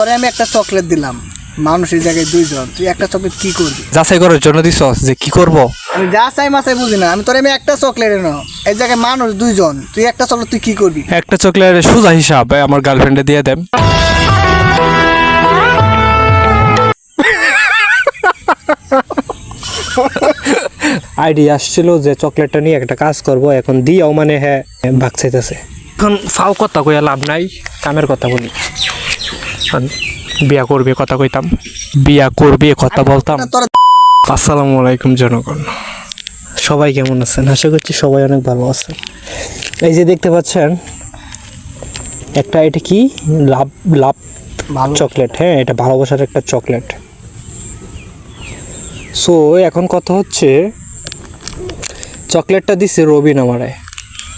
পরে আমি একটা চকলেট দিলাম। মানুষের জায়গায় দুইজন তুই একটা চকলেট কি করবি? যাচাই করার জন্য দিস যে কি করব? আমি যা চাই মাসাই বুঝি না আমি তোর আমি একটা চকলেট এনো এই জায়গায় মানুষ দুইজন তুই একটা চকলেট তুই কি করবি? একটা চকলেট সোজা হিসাব আমার গার্লফ্রেন্ডে দিয়ে দেন। আইডিয়া আসছিল যে চকলেটটা নিয়ে একটা কাজ করব এখন দিয়াও মানে হ্যাঁ ভাগ চাইতেছে। এখন ফাও কথা কইয়া লাভ নাই কামের কথা বলি। বিয়া করবে কথা কইতাম। বিয়া করবে কথা বলতাম। আসসালামু আলাইকুম জনগণ। সবাই কেমন আছেন? আশা করছি সবাই অনেক ভালো আছেন। এই যে দেখতে পাচ্ছেন একটা এটা কি? লাভ লাভ ভালো চকলেট হ্যাঁ এটা ভালোবাসার একটা চকলেট। সো এখন কথা হচ্ছে চকলেটটা দিছে রবিন আমারে।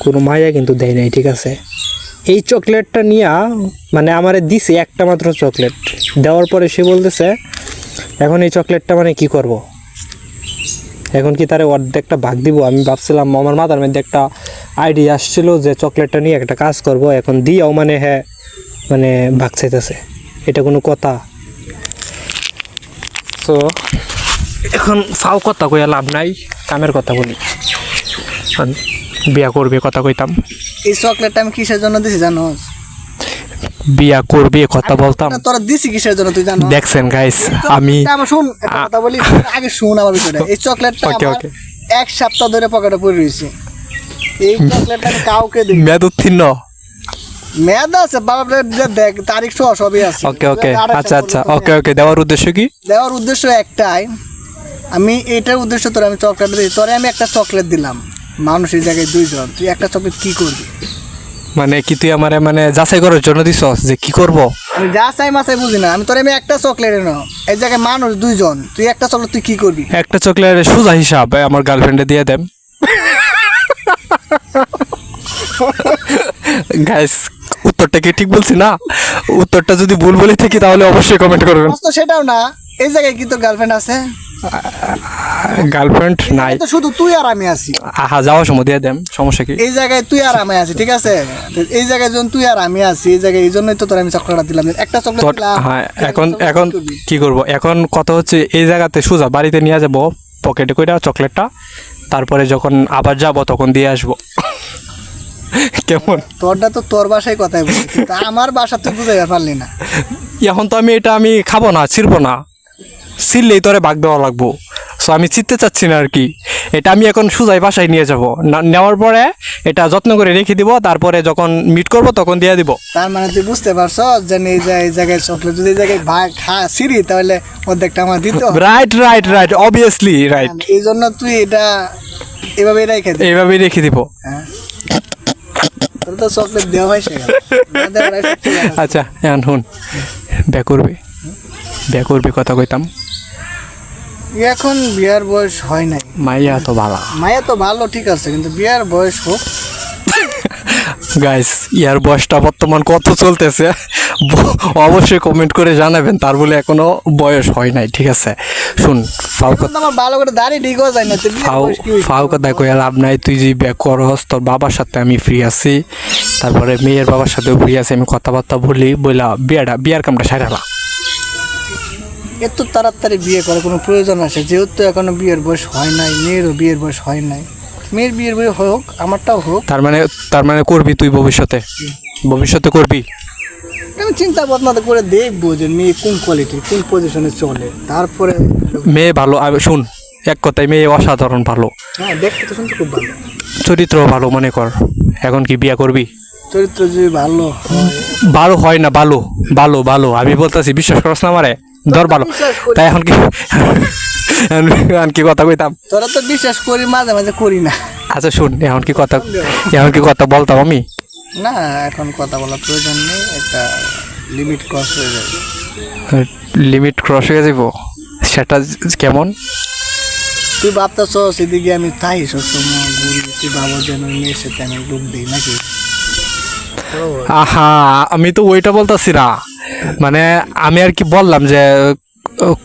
কোনো মায়া কিন্তু দেয় নাই ঠিক আছে? এই চকলেটটা নিয়া মানে আমারে দিছে একটা মাত্র চকলেট। দেওয়ার পরে সে বলতেছে, এখন এই চকলেটটা মানে কি করব? এখন কি তারে অর্ধেকটা ভাগ দিব? আমি ভাবছিলাম আমার মাথার মধ্যে একটা আইডিয়া আসছিল যে চকলেটটা নিয়ে একটা কাজ করব। এখন দিয়াও মানে হ্যাঁ মানে ভাগ চাইতেছে। এটা কোনো কথা। তো এখন ফাও কথা কইয়া লাভ নাই, কামের কথা বলি। বিয়া করবে কথা কইতাম। এই চকলেটটা আমি কিসের জন্য দিছি জানো? বিয়া করবে কথা বলতাম। তোরা দিছি কিসের জন্য তুই জানো? দেখছেন গাইস আমি আমার শুন কথা বলি আগে শুন আমার বিষয়টা। এই চকলেটটা আমার এক সপ্তাহ ধরে পকেটে পড়ে রয়েছে। এই চকলেটটা আমি কাউকে দিই মেয়াদ উত্তীর্ণ মেয়াদ আছে বাবা দেখ তারিখ সহ সবই আছে। ওকে ওকে আচ্ছা আচ্ছা ওকে ওকে দেওয়ার উদ্দেশ্য কি? দেওয়ার উদ্দেশ্য একটাই। আমি এটার উদ্দেশ্য তোর আমি চকলেট দিই। তোরে আমি একটা চকলেট দিলাম। মানুষের জায়গায় দুইজন তুই একটা চকলেট কি করবি? মানে কি তুই আমারে মানে যাচাই করার জন্য দিছস যে কি করব? আমি যা চাই মাসাই বুঝি না আমি তোর আমি একটা চকলেট এনো এই জায়গায় মানুষ দুইজন তুই একটা চকলেট তুই কি করবি? একটা চকলেট সোজা হিসাব আমার গার্লফ্রেন্ডে দিয়ে দেন। গাইস উত্তরটা কি ঠিক বলছি না? উত্তরটা যদি ভুল বলে থাকি তাহলে অবশ্যই কমেন্ট করবেন। সেটাও না এই জায়গায় কি তোর গার্লফ্রেন্ড আছে? গার্লফ্রেন্ড নাই। তো শুধু তুই আর আমি আছি। আহা যাওয়ার সময় দিয়ে দেন সমস্যা কি? এই জায়গায় তুই আর আমি আছি ঠিক আছে? এই জায়গায় যখন তুই আর আমি আছি এই জায়গায় এই জন্যই তো তোর আমি চকলেটটা দিলাম। একটা চকলেট দিলাম হ্যাঁ এখন এখন কি করব? এখন কথা হচ্ছে এই জায়গাতে সোজা বাড়িতে নিয়ে যাব পকেটে করে চকলেটটা তারপরে যখন আবার যাব তখন দিয়ে আসব। কেমন? তোরটা তো তোর বাসায় কথাই বলি আমার বাসা তুই বুঝাই পারলি না। এখন তো আমি এটা আমি খাব না ছিড়বো না। ছিললেই তোরে ভাগ দেওয়া লাগবো। সো আমি চিনতে চাচ্ছি না আর কি এটা আমি এখন সুজাই বাসায় নিয়ে যাব। নেওয়ার পরে এটা যত্ন করে রেখে দিব তারপরে যখন মিট করব তখন দিয়ে দিব। তার মানে তুই বুঝতে পারছ যে এই জায়গায় চকলেট যদি এই জায়গায় ভাগ খা সিঁড়ি তাহলে অর্ধেকটা আমার দিতে right right right obviously right এই জন্য তুই এটা এভাবেই রেখে দে। এইভাবেই রেখে দিব। হ্যাঁ। তোর তো চকলেট দেওয়া হয়েছে। আচ্ছা এখন শুন ব্যাক করবে। ব্যাক করবে কথা কইতাম? এখন বিয়ার বয়স হয় নাই। মাইয়া তো ভালো। মায়া তো ভালো ঠিক আছে কিন্তু বিয়ার বয়স হোক। গাইস ইয়ার বয়সটা বর্তমান কত চলতেছে? অবশ্যই কমেন্ট করে জানাবেন তার বলে এখনও বয়স হয় নাই ঠিক আছে? শুন ফাউ এখন তো আমার ভালো করে দাড়ি যায় না ফাউ? ফাউ কথা কইয়া লাভ নাই তুই যে ব্যাক করস তোর বাবার সাথে আমি ফ্রি আছি। তারপরে মেয়ের বাবার সাথেও ফ্রি আছি আমি কথাবার্তা বলি বইলা বিয়াটা বিয়ার কামটা সারালা এত তাড়াতাড়ি বিয়ে করার কোনো প্রয়োজন আছে? যেহেতু এখনও বিয়ের বয়স হয় নাই মেয়েরও বিয়ের বয়স হয় নাই। মেয়ের বিয়ের বয়স হোক আমারটাও হোক। তার মানে তার মানে করবি তুই ভবিষ্যতে? ভবিষ্যতে করবি? আমি চিন্তা ভাবনা করে দেখব যে মেয়ে কোন কোয়ালিটির কোন পজিশনে চলে। তারপরে মেয়ে ভালো আমি শুন এক কথায় মেয়ে অসাধারণ ভালো। হ্যাঁ দেখতে তো শুনতে খুব ভালো। চরিত্র ভালো মনে কর। এখন কি বিয়া করবি? চরিত্র যদি ভালো ভালো হয় না ভালো ভালো ভালো। আমি বলতেছি বিশ্বাস করস না আমারে? ধর ভালো। তাই এখন কি এখন কি কথা কইতাম? তোরা তো বিশ্বাস করি মাঝে মাঝে করি না। আচ্ছা শুন এখন কি কথা এখন কি কথা বলতাম আমি? না এখন কথা বলার প্রয়োজন নেই একটা লিমিট ক্রস হয়ে যাবে। লিমিট ক্রস হয়ে যাব সেটা কেমন? তুই ভাবতেছ সেদিকে আমি তাই সবসময় ঘুরি তুই ভাবো যেন মেয়ের সাথে আমি ডুব দিই নাকি? আহা আমি তো ওইটা বলতেছি না। মানে আমি আর কি বললাম যে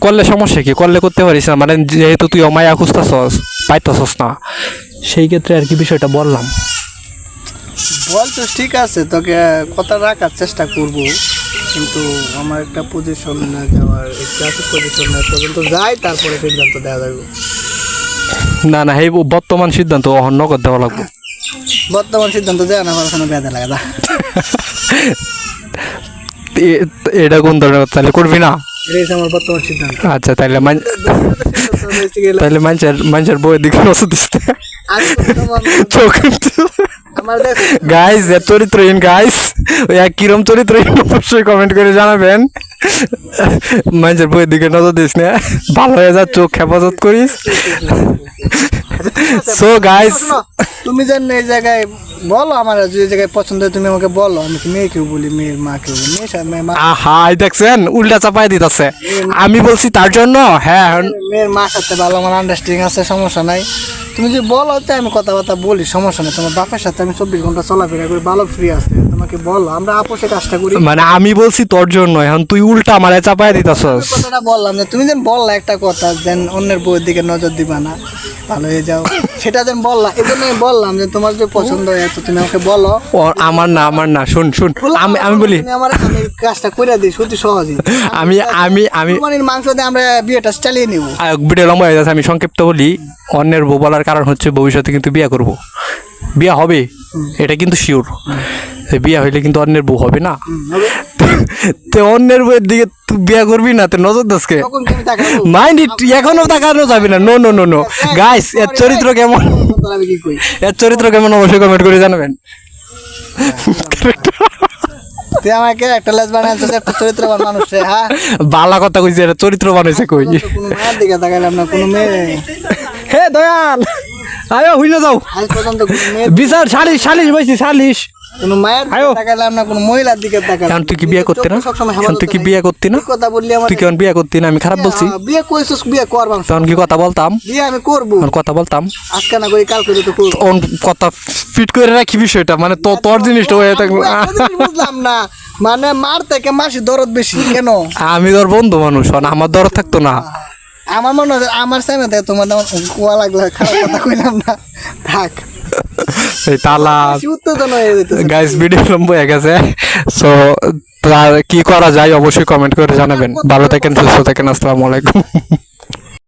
করলে সমস্যা কি? করলে করতে পারিস না। মানে যেহেতু তুই অমায়া খুঁজতেছস পাইতেছস না। সেই ক্ষেত্রে আর কি বিষয়টা বললাম। বল তো ঠিক আছে তোকে কথা রাখার চেষ্টা করব। কিন্তু আমার একটা পজিশন না যাওয়ার একটা আছে পজিশন না পর্যন্ত যাই তারপরে সিদ্ধান্ত দেওয়া যাবে। না না এই বর্তমান সিদ্ধান্ত অহন নগদ দেওয়া লাগবে। বর্তমান সিদ্ধান্ত দেওয়া না কোনো বেদা লাগে এ- এটা কোন ধরনের তাহলে করবি না? আমার বর্তমান সিদ্ধান্ত। আচ্ছা তাহলে তাহলে মানুষের মানুষের বইয়ের দিকে নজর দিচ্ছে গাইস চরিত্রহীন গাইস ওই কিরম চরিত্রহীন অবশ্যই কমেন্ট করে জানাবেন। মানুষের বইয়ের দিকে নজর দিস না। ভালো হয়ে যা চোখ হেফাজত করিস। সো গাইস তুমি যেন এই জায়গায় বলো আমার যে জায়গায় পছন্দ হয় তুমি আমাকে বলো। আমি কি মেয়েকেও বলি মেয়ের মাকেও বলি মেয়ের সাথে মেয়ের মা আহা এই দেখছেন উল্টা চাপাই দিতেছে। আমি বলছি তার জন্য হ্যাঁ মেয়ের মার সাথে ভালো আমার আন্ডারস্ট্যান্ডিং আছে সমস্যা নাই। তুমি যদি বলো তো আমি কথাবার্তা বলি সমস্যা নেই। তোমার বাপের সাথে আমি চব্বিশ ঘণ্টা চলাফেরা করি ভালো ফ্রি আছে। তোমাকে বলো আমরা আপোষে কাজটা করি। মানে আমি বলছি তোর জন্য এখন তুই উল্টা আমারে চাপাই দিতেছস। কথাটা বললাম যে তুমি যেন বললা একটা কথা যেন অন্যের বউয়ের দিকে নজর দিবা না ভালো হয়ে যাও। সেটা যেন বললা এই জন্য বললাম যে তোমার যে পছন্দ হয় তো তুমি আমাকে বলো। আমার না আমার না শুন শুন আমি আমি বলি আমার আমি কাজটা করে দিই সত্যি সহজে আমি আমি আমি কুরবানির মাংস দিয়ে আমরা বিয়েটা চালিয়ে নিব। ভিডিও লম্বা হয়ে যাচ্ছে আমি সংক্ষিপ্ত বলি। অন্যের বউ বলার কারণ হচ্ছে ভবিষ্যতে কিন্তু বিয়ে করব। বিয়ে হবে এটা কিন্তু শিওর বিয়া হইলে কিন্তু অন্যের বউ হবে না। তো অন্যের বউয়ের দিকে তুই বিয়ে করবি না তো নজর দাসকে মাইন্ড ইট এখনও তাকানো যাবে না। No no no no guys এর চরিত্র কেমন? এর চরিত্র কেমন অবশ্যই কমেন্ট করে জানাবেন। তুই আমাকে একটা লেজ একটা চরিত্রবান মানুষ হ্যাঁ? বালা কথা কইছে এটা চরিত্র বানাইছে কই? তো কোনো মেয়ের দিকে তাকাইলাম না কোনো মেয়ে হে দয়াল! আয়ো হইলে যাও। আজ পর্যন্ত বিচার সালিশ সালিশ বইছি সালিশ। কোনো মায়ের দিকে আয়ো। না কোনো মহিলার দিকে তাকাইলাম এখন তুই কি বিয়ে করতে না? চোখ তুই কি বিয়ে করতি না? কথা বললি আমার। তুই কেমন বিয়ে করতি না? আমি খারাপ বলছি। বিয়ে কইছিস বিয়ে করবাম। তখন কি কথা বলতাম? বিয়ে আমি করব। কথা বলতাম। আজকে না করি কালকে তো করব তখন কথা ফিট করে রাখি বিষয়টা মানে তো তোর জিনিসটা হয়ে থাকল জিনিস বুঝলাম না। মানে মার থেকে মাসি দরদ বেশি কেন? আমি তোর বন্ধু মানুষ আমার দরদ থাকতো না। আমার মনে হয় আমার থেকে তোমার নাম কুয়া লাগল খারাপ কথা কইলাম না। থাক। এই তালা গাইস ভিডিও লম্বা হয়ে গেছে। সো তার কি করা যায় অবশ্যই কমেন্ট করে জানাবেন। ভালো থাকেন সুস্থ থাকেন আসসালামু আলাইকুম।